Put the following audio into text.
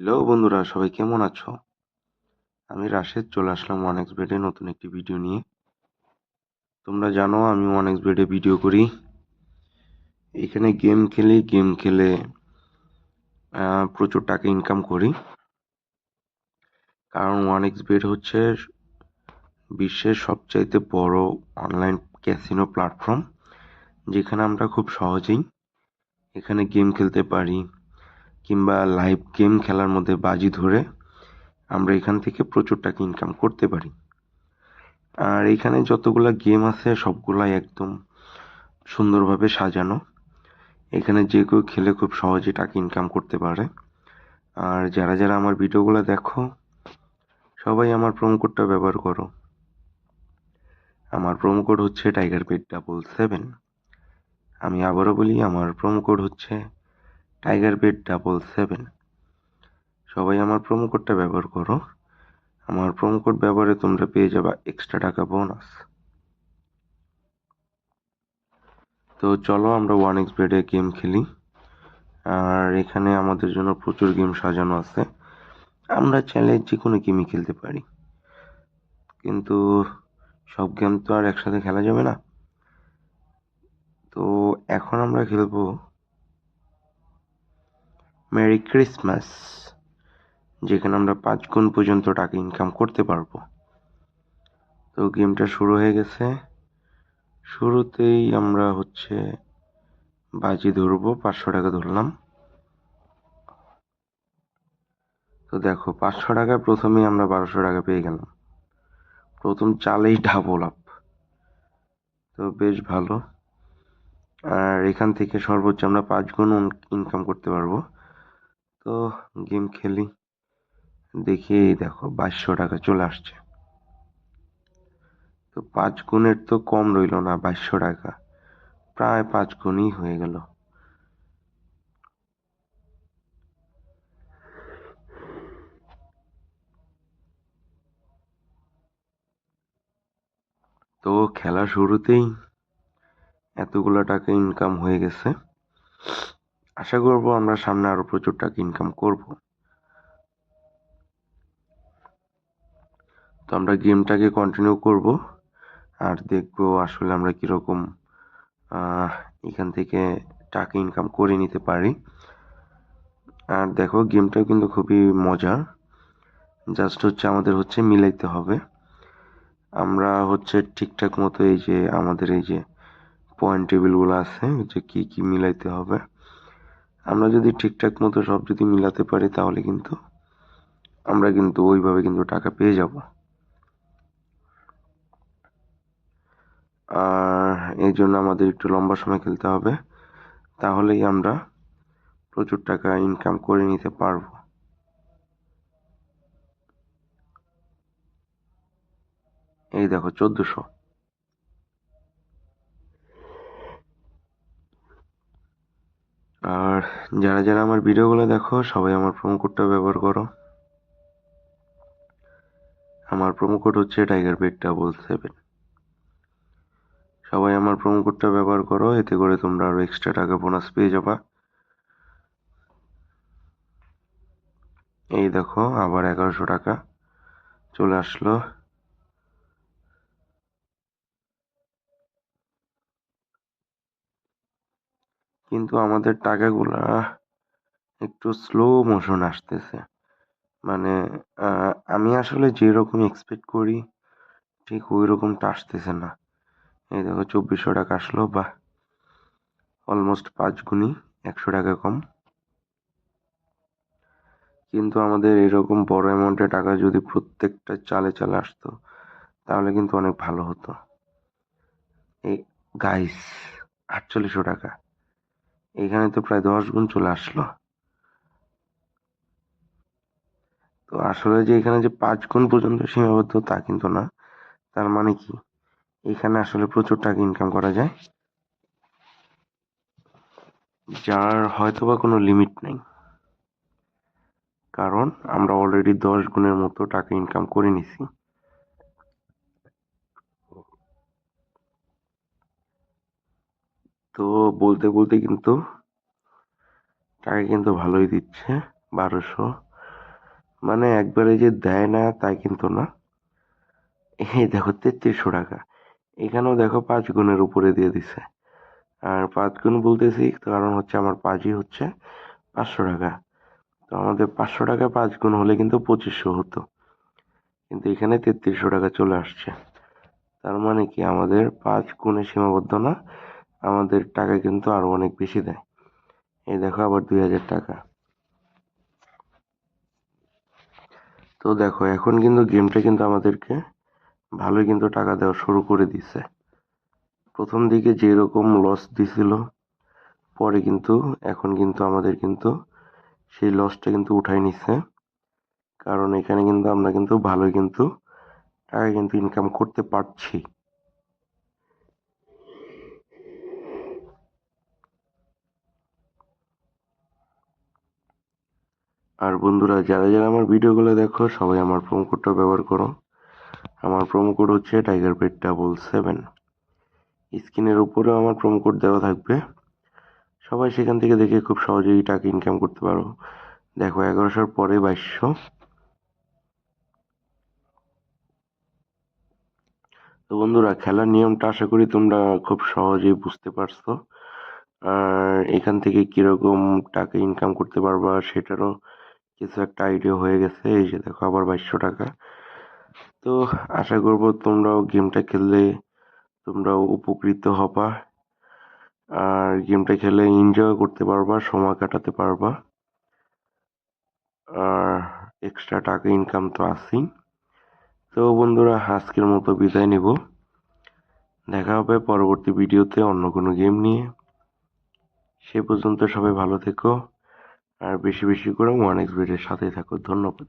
Hello বন্ধুরা, সবাই কেমন আছো? আমি রাশেদ, চলে আসলাম ওয়ান এক্স বেডে নতুন একটি ভিডিও নিয়ে। তোমরা জানো আমি ওয়ান এক্স বেডে ভিডিও করি। এখানে গেম খেলি গেম খেলে প্রচুর টাকা ইনকাম করি। কারণ ওয়ান এক্স বেড হচ্ছে বিশ্বের সবচাইতে বড় অনলাইন ক্যাসিনো প্ল্যাটফর্ম যেখানে আমরা খুব সহজেই এখানে গেম খেলতে পারি। কিংবা লাইভ গেম খেলার মধ্যে বাজি ধরে আমরা এখান থেকে প্রচুর টাকা ইনকাম করতে পারি। আর এখানে যতগুলা গেম আছে, সবগুলাই একদম সুন্দরভাবে সাজানো। এখানে যে কেউ খেলে খুব সহজে টাকা ইনকাম করতে পারে। আর যারা যারা আমার ভিডিওগুলো দেখো, সবাই আমার প্রোমো কোডটা ব্যবহার করো। আমার প্রোমো কোড হচ্ছে টাইগার পেট ডাবল সেভেন আমি আবারও বলি, আমার প্রোমো কোড হচ্ছে টাইগার পেট ডাবল সেভেন সবাই আমার প্রোমো কোডটা ব্যবহার করো। আমার প্রোমো কোড ব্যবহারে তোমরা পেয়ে যাবা এক্সট্রা টাকা বোনাস তো চলো আমরা ওয়ান এক্স বেডে গেম খেলি। আর এখানে আমাদের জন্য প্রচুর গেম সাজানো আছে। আমরা চাইলে যে কোনো গেমই খেলতে পারি। কিন্তু সব গেম তো আর একসাথে খেলা যাবে না। তো এখন আমরা খেলব মেরি ক্রিসমাস যেখানে আমরা পাঁচ গুণ পর্যন্ত টাকা ইনকাম করতে পারব। তো গেমটা শুরু হয়ে গেছে। শুরুতেই আমরা হচ্ছে বাজি ধরবো, পাঁচশো টাকা ধরলাম। তো দেখো, পাঁচশো টাকায় প্রথমেই আমরা বারোশো টাকা পেয়ে গেলাম। প্রথম চালেই ডাবল আপ তো বেশ ভালো। আর এখান থেকে সর্বোচ্চ আমরা পাঁচ গুণ ইনকাম করতে পারব। তো গেম খেলি। দেখি দেখো বাইশশো টাকা চলে আসছে। তো পাঁচ গুণের তো কম রইল না বাইশশো টাকা। প্রায় পাঁচ গুণই হয়ে গেল। তো খেলা শুরুতেই এতগুলো টাকা ইনকাম হয়ে গেছে। আশা করব আমরা সামনে আরও প্রচুর টাকা ইনকাম করব। তো আমরা গেমটাকে কন্টিনিউ করব আর দেখব আসলে আমরা কীরকম এখান থেকে টাকা ইনকাম করে নিতে পারি। আর দেখো গেমটা কিন্তু খুবই মজার জাস্ট হচ্ছে আমাদের হচ্ছে মিলাইতে হবে। আমরা হচ্ছে ঠিকঠাক মতো এই যে আমাদের এই যে পয়েন্ট টেবিলগুলো আছে, যে কি কি মিলাইতে হবে। আমরা যদি ঠিকঠাক মতো সব যদি মিলাতে পারি, তাহলে কিন্তু আমরা কিন্তু ওইভাবে কিন্তু টাকা পেয়ে যাব। আর এই জন্য আমাদের একটু লম্বা সময় খেলতে হবে, তাহলেই আমরা প্রচুর টাকা ইনকাম করে নিতে পারব। এই দেখো, চোদ্দশো আর যারা যারা আমার ভিডিওগুলো দেখো, সবাই আমার প্রোমো কোডটা ব্যবহার করো। আমার প্রোমো কোড হচ্ছে টাইগার বেড ডাবল সেভেন সবাই আমার প্রোমো কোডটা ব্যবহার করো, এতে করে তোমরা আরও এক্সট্রা টাকা বোনাস পেয়ে যাবা। এই দেখো, আবার এগারোশো টাকা চলে আসলো। কিন্তু আমাদের টাকাগুলা একটু স্লো মোশন আসতেছে। মানে আমি আসলে যেরকম এক্সপেক্ট করি, ঠিক ওই রকমটা আসতেছে না। এই দেখো, চব্বিশশো টাকা আসলো বা অলমোস্ট পাঁচ গুণই, একশো টাকা কম। কিন্তু আমাদের এরকম বড় অ্যামাউন্টের টাকা যদি প্রত্যেকটা চালে চালে আসতো, তাহলে কিন্তু অনেক ভালো হতো। এই গাইস আটচল্লিশশো টাকা। এখানে তো প্রায় দশ গুণ চলে আসলো। তো আসলে যে এখানে যে পাঁচ গুণ পর্যন্ত সীমাবদ্ধ তা কিন্তু না। তার মানে কি? এখানে আসলে প্রচুর টাকা ইনকাম করা যায়। যার হয়তো বা কোনো লিমিট নেই। কারণ আমরা অলরেডি দশ গুণের মতো টাকা ইনকাম করে নিছি। তো বলতে বলতে কিন্তু টাকা কিন্তু ভালোই দিচ্ছে বারোশো। মানে একবারে যে দেয় না তাই কিন্তু না। এই দেখো তেত্রিশশো টাকা। এখানেও দেখো পাঁচ গুণের উপরে দিয়ে দিছে। আর পাঁচ গুণ বলতেছি, কারণ হচ্ছে আমার পাঁচই হচ্ছে পাঁচশো টাকা। তো আমাদের পাঁচশো টাকা পাঁচ গুণ হলে কিন্তু পঁচিশশো হতো। কিন্তু এখানে তেত্রিশশো টাকা চলে আসছে। তার মানে কি আমাদের পাঁচ গুণে সীমাবদ্ধ না? আমাদের টাকা কিন্তু আরও অনেক বেশি দেয়। এই দেখো আবার দুই হাজার টাকা। তো দেখো, এখন কিন্তু গেমটা কিন্তু আমাদেরকে ভালোই কিন্তু টাকা দেওয়া শুরু করে দিছে। প্রথম দিকে যেরকম লস দিছিল, পরে কিন্তু, এখন কিন্তু আমাদের কিন্তু সেই লসটা কিন্তু উঠাই নিচ্ছে কারণ এখানে কিন্তু আমরা কিন্তু ভালোই কিন্তু টাকা কিন্তু ইনকাম করতে পারছি। আর বন্ধুরা, যারা যারা আমার ভিডিওগুলো দেখো, সবাই আমার প্রোমো কোডটা ব্যবহার করো। আমার প্রোমো কোড হচ্ছে টাইগার পেট ডাবল সেভেন স্ক্রিনের উপরেও আমার প্রোমো কোড দেওয়া থাকবে। সবাই সেখান থেকে দেখে খুব সহজেই টাকা ইনকাম করতে পারো। দেখো, এগারোশোর পরে বাইশশো। তো বন্ধুরা, খেলার নিয়মটা আশা করি তোমরা খুব সহজেই বুঝতে পারছ। আর এখান থেকে কীরকম টাকা ইনকাম করতে পারবা, সেটারও কিছু একটা আইডিয়া হয়ে গেছে, এই যে দেখো আবার বাইশশো টাকা। তো আশা করব তোমরাও গেমটা খেললে তোমরাও উপকৃত হবা। আর গেমটা খেলে এনজয় করতে পারবা, সময় কাটাতে পারবা। আর এক্সট্রা টাকা ইনকাম তো আছেই। তো বন্ধুরা, আজকের মতো বিদায় নেব। দেখা হবে পরবর্তী ভিডিওতে অন্য কোনো গেম নিয়ে। সে পর্যন্ত সবাই ভালো থেকো। আর বেশি বেশি করে ওয়ান এক্স সাথেই থাকো। ধন্যবাদ।